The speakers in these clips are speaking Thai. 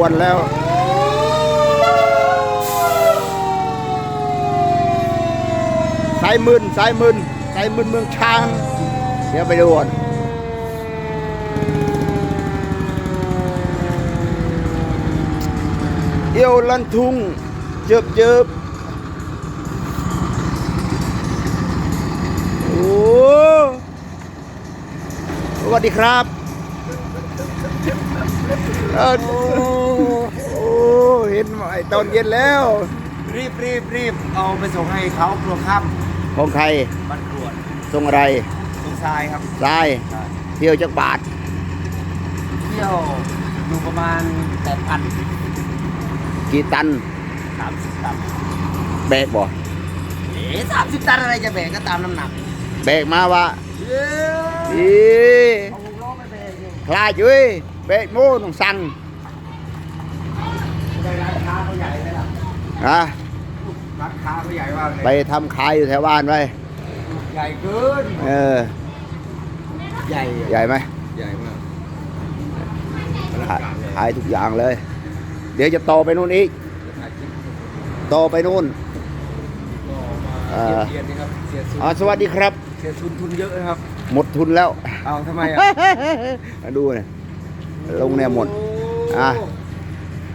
วนแล้ว สายมึนสายมึนสายมึนเมืองช้าง เดี๋ยวไปดูก่อนเอียวลันทุงเจิบเจิบโอ้สวัสดีครับเออโอ้ เห็นไหมตอนเย็นแล้ว รีบรีบรีบเอาไปส่งให้เขาครัวค่ของใครำบันกรวดทรงอะไรตรงทรายครับทรายเที่ยวจักบาทเที่ยวอยู่ประมาณแปดพันกี่ตันสามสิบตันแบกบ่เอ๊สามสิบตันอะไรจะแบกก็ตามน้ำหนักแบกมาว่าเย้อีเอาหกล้อไปแบกนี่คลาดอยู่เว้ยแบกโม่ต้องสั่ง ได้ร้านค้าเขาใหญ่ไหม ล่ะฮะร้านค้าเขาใหญ่มากเลยไปทำขายอยู่แถวบ้านไว้ใหญ่เกินเออ ใหญ่ใหญ่ไหมใหญ่มากขายขายทุกอย่างเลย เดี๋ยวจะโตไปนู่นอีกโตไปนู่นเอ่อเสียนี่ครับเสียทุนอ๋อสวัสดีครับ เสียทุนทุนเยอะนะครับ หมดทุนแล้ว เอาทำไมอะมาดูเนี่ยลงเนี่ยหมดอะ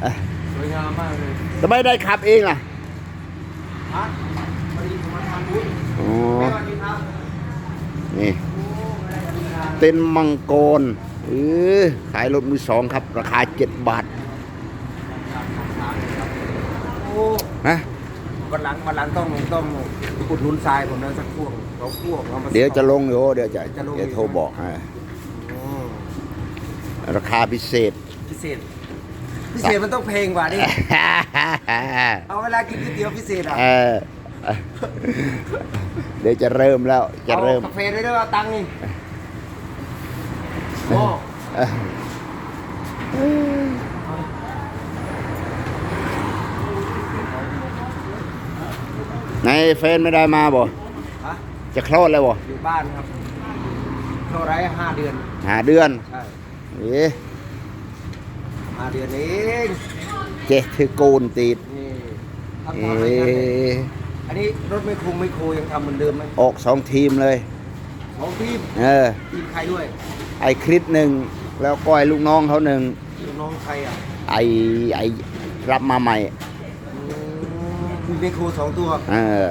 เอ้ยส วยงามมากเลยทำไมได้ขับเองล่ะฮะพอดีผมมาทำบุญอ๋อแม่สวัสดีครับนี่เต็นท์มังกรเออขายรถมือสองครับ ราคาเจ็ดบาทโอ้นะวันหลังวันหลังต้องต้องอุดหนุนทรายผมนะสักพวงเขาพวกเอามาเดี๋ยวจะลงอยู่เดี๋ยวจะจะลงเดี๋ยวโทรบอกให้อืมราคาพิเศษพิเศษ พิเศษมันต้องเพลงกว่าดิเอาเวลากินก๋วยเตี๋ยวพิเศษอะเออเดี๋ยวจะเริ่มแล้ว จะเริ่มอากาแฟด้วยด้วยเอาตังค์นี่โอ้เออในเฟนไม่ได้มาบ่ฮะจะคลอดแล้วบ่อยู่บ้านครับเท่าไรห้าเดือนหาเดือน ใช่เอ๊ะ ห้าเดือนเองเจถือโกนติดนี่ทำเอ๊ตอนไหนกันเนี่ยะอันนี้รถไม่คงไม่โคยังทำเหมือนเดิมไหมออกสองทีมเลยสองทีมเออ ทีมใครด้วยไอ้คริสหนึ่งแล้วก้อยลูกน้องเขาหนึ่งลูกน้องใครอะไอ้ไอ้รับมาใหม่มีเบโคสองตัวเออ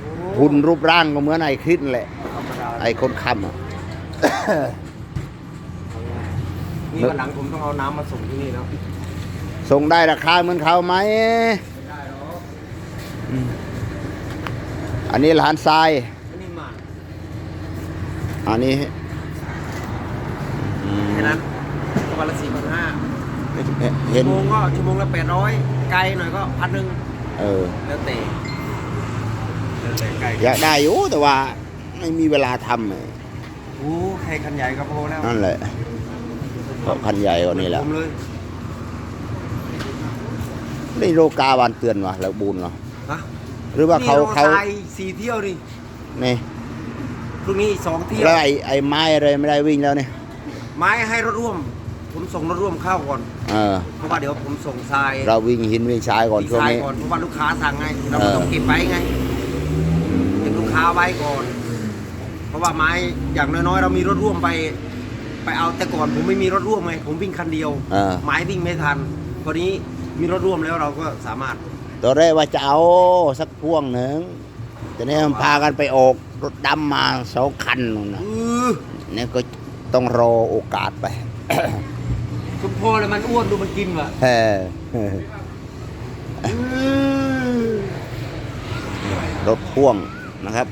โอ้หุ่นรูปร่างก็เหมือนไอ้คริสนั่นแหละ ธรรมดาไอ้คนคำอะ นี่วันหลังผมต้องเอาน้ำมาส่งที่นี่แล้วส่งได้ราคาเหมือนเขาไหมไม่ได้หรอกอันนี้หลานทราย อันนี้มาอันนี้อืมแค่นั้นวันละสี่พันห้าเห็นชั่วโมงก็ชั่วโมงละแปดร้อยไกลหน่อยก็พันหนึ่งเออ แล้วแต่แล้วแต่ไกลอยากได้อยู่แต่ว่าไม่มีเวลาทำไงโอ้ใครคันใหญ่ก็พอแล้วนั่นแหละ เพราะคันใหญ่กว่านี้แหละผมเลยนี่โลกาวันเตือนวะแล้วบูนเหรอฮะหรือว่าเขานี่รเขาทรายสี่เที่ยวดินี่พรุ่งนี้อีกสองเที่ยวแล้วไอ้ไอ้ไม้อะไรไม่ได้วิ่งแล้วเนี่ยไม้ให้รถร่วม ผมส่งรถร่วมเข้าก่อนเออเพราะว่าเดี๋ยวผมส่งทราย เราวิ่งหินวิ่งชายก่อนดีช่วงไซน์นี้ก่อนเพราะว่าลูกค้าสั่งไงเราเออต้องเก็บไว้ไงเก็บลูกค้าไว้ก่อน เพราะว่าไม้อย่างน้อยๆเรามีรถร่วมไป ไปเอาแต่ก่อนผมไม่มีรถร่วมไงผมวิ่งคันเดียวเออไม้วิ่งไม่ทันพอนี้มีรถร่วมแล้วเราก็สามารถตอนแรกว่าจะเอาสักพ่วงหนึ่งแต่เนี่ยมันพากันไปออกรถดำมาสองคันนู่นนะเออเนี่ยก็ต้องรอโอกาสไป คุณพ่อเลยมันอ้วนดูมันกินว่ะเออรถพ่วงนะครับ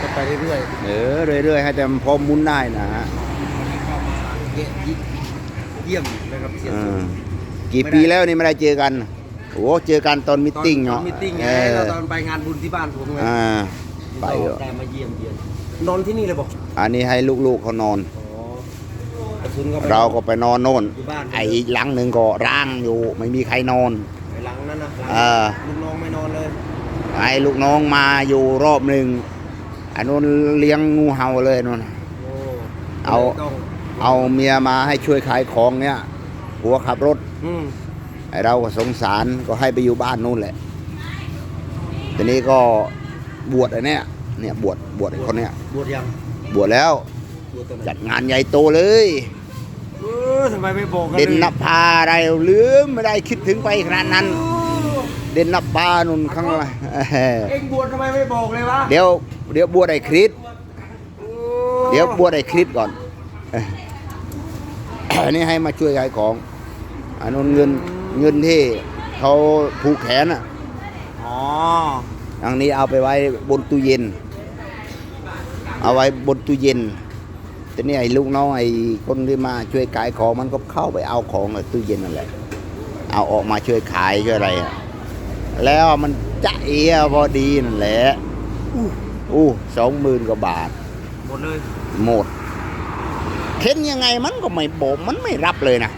ก็ไป เรื่อยเออเรื่อยๆให้แต่มันพอหมุนได้นะฮะๆเยี่ยมเลยครับเสียเอสุอดกี่ปีแล้วนี่ไม่ได้เจอกันโอ้เจอกันตอนมิทติ้งตอเนาะนมิทติ้งไงเออเราตอนไปงานบุญที่บ้านผมไงอ่าไปไปเถอะได้มาเยี่ยมเยียนนอนที่นี่เลยบอกอันนี้ให้ลูกๆเขานอนอ๋อกระสุนก็ไป เราก็ไปนอนโน่น อยู่บ้าน ไอ้อีกหลังหนึ่งก็ร่างอยู่ ไม่มีใครนอน ไปหลังนั้นนะหลังเออ ลูกน้องไม่นอนเลยไอ้ลูกน้องมาอยู่รอบหนึ่ง อันนู้นเลี้ยงงูเห่าเลยนู่นโเอาต้องเอาเมียมาให้ช่วยขายของเนี่ยหัวขับรถอืมไอเราก็สงสารก็ให้ไปอยู่บ้านนู่นแหละทีนี้ก็บวชไอ้เนี่ยเนี่ยบวชบวชไอ้คนเนี้ยบวชยังบวชแล้วบวชตอนไหนจัดงานใหญ่โตเลยเออทำไมไม่บอกกันเด่นเลยนภาอะไรลืมไม่ได้คิดถึงไปขนาดนั้น เด่นนภานุ่นข้างล่างเออเอ็งบวชทำไมไม่บอกเลยวะเดี๋ยว เดี๋ยวบวชไอ้คริสโอ้เดี๋ยวบวชไอ้คริสก่อนเอออันนี้ให้มาช่วยขายของอันนู้นเงินเงินที่เขาผูกแขนอะอ๋ออันนี้เอาไปไว้บนตู้เย็น เอาไว้บนตู้เย็นแต่นี่ไอ้ลูกน้องไอ้คนที่มาช่วยขายของมันก็เข้าไปเอาของในตู้เย็นนั่นแหละ เอาออกมาช่วยขายช่วยอะไรอะแล้วมันจะเอียพอดีนั่นแหละ อู้สองหมื่นกว่าบาท หมดเลยหมดเข็นยังไงมันก็ไม่บอกมันไม่รับเลยนะ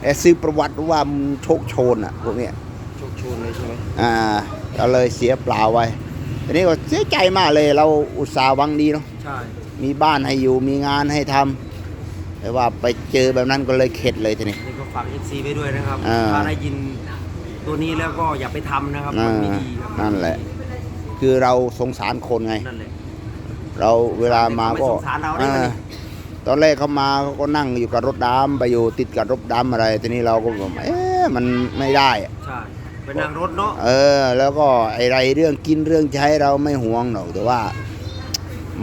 แต่ซื้อประวัติว่ามันโชคโชนอะพวกเนี้ยโชคโชนเลยใช่ไหมอ่าเราเลยเสียเปล่าไว้ทีนี้ก็เสียใจมากเลยเราอุตส่าห์หวังดีเนาะใช่มีบ้านให้อยู่มีงานให้ทำแต่ว่าไปเจอแบบนั้นก็เลยเข็ดเลยทีนี้ นี่ก็ฝากเอซีไว้ด้วยนะครับอ่า ถ้าได้ยินตัวนี้แล้วก็อย่าไปทำนะครับ อ่ามันไม่ดีครับ นั่นแหละ คือเราสงสารคนไง นั่นแหละ เราเวลามาก็ไม่สงสารเราได้ไหม อ่าตอนแรกเขามาเขาก็นั่งอยู่กับรถดำไปอยู่ติดกับรถดำอะไร ทีนี้เราก็บอกเอ๊ะมันไม่ได้อะใช่ไปนั่งรถเนาะเออ แล้วก็ไอ้ไรเรื่องกินเรื่องใช้เราไม่ห่วงหรอกแต่ว่า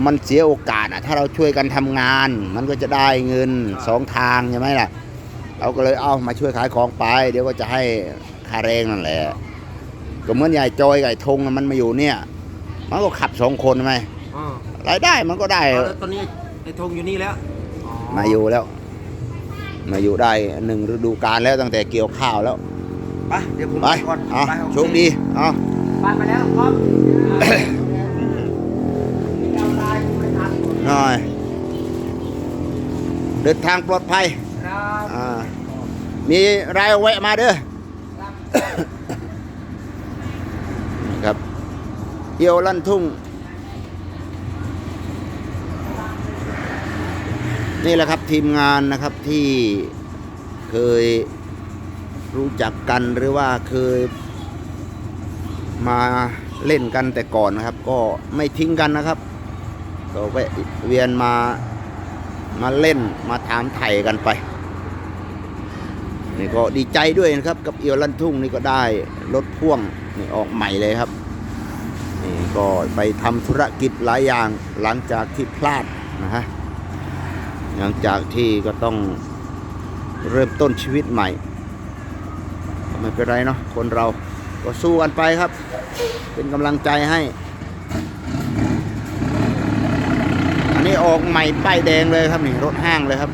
มันเสียโอกาสอะถ้าเราช่วยกันทำงาน มันก็จะได้เงินสองทางใช่ไหมล่ะ เราก็เลยเอามาช่วยขายของไป เดี๋ยวก็จะให้ค่าแรงนั่นแหละก็เหมือนยายจอยกับไอ้ธงอะมันมาอยู่เนี่ย มันก็ขับสองคนใช่ไหมอ๋อรายได้มันก็ได้ เอาแล้วตอนนี้ไอ้ธงอยู่นี่แล้วอ๋อมาอยู่แล้ว มาอยู่ได้หนึ่งฤดูกาลแล้วตั้งแต่เกี่ยวข้าวแล้ว ไปเดี๋ยวผมไปไปก่อนเอาไปโอเโชคดีเอาไปมาแล้วครับเอาไลน์ไม่ทันหน่อย เดินทางปลอดภัย ครับ อ่า มีรายแวะมาเด้อ เอียวลั่นทุ่ง นี่แหละครับทีมงานนะครับที่เคยรู้จักกันหรือว่าเคยมาเล่นกันแต่ก่อนนะครับ ก็ไม่ทิ้งกันนะครับก็แวะเวียนมามาเล่นมาถามไถ่กันไปนี่ก็ดีใจด้วยนะครับ กับเอียวลันทุ่งนี่ก็ได้รถพ่วงนี่ออกใหม่เลยครับ นี่ก็ไปทำธุรกิจหลายอย่างหลังจากที่พลาดนะฮะหลังจากที่ก็ต้องเริ่มต้นชีวิตใหม่ไม่เป็นไรเนาะคนเราก็สู้กันไปครับ เป็นกำลังใจให้ อันนี้ออกใหม่ป้ายแดงเลยครับนี่รถห้างเลยครับ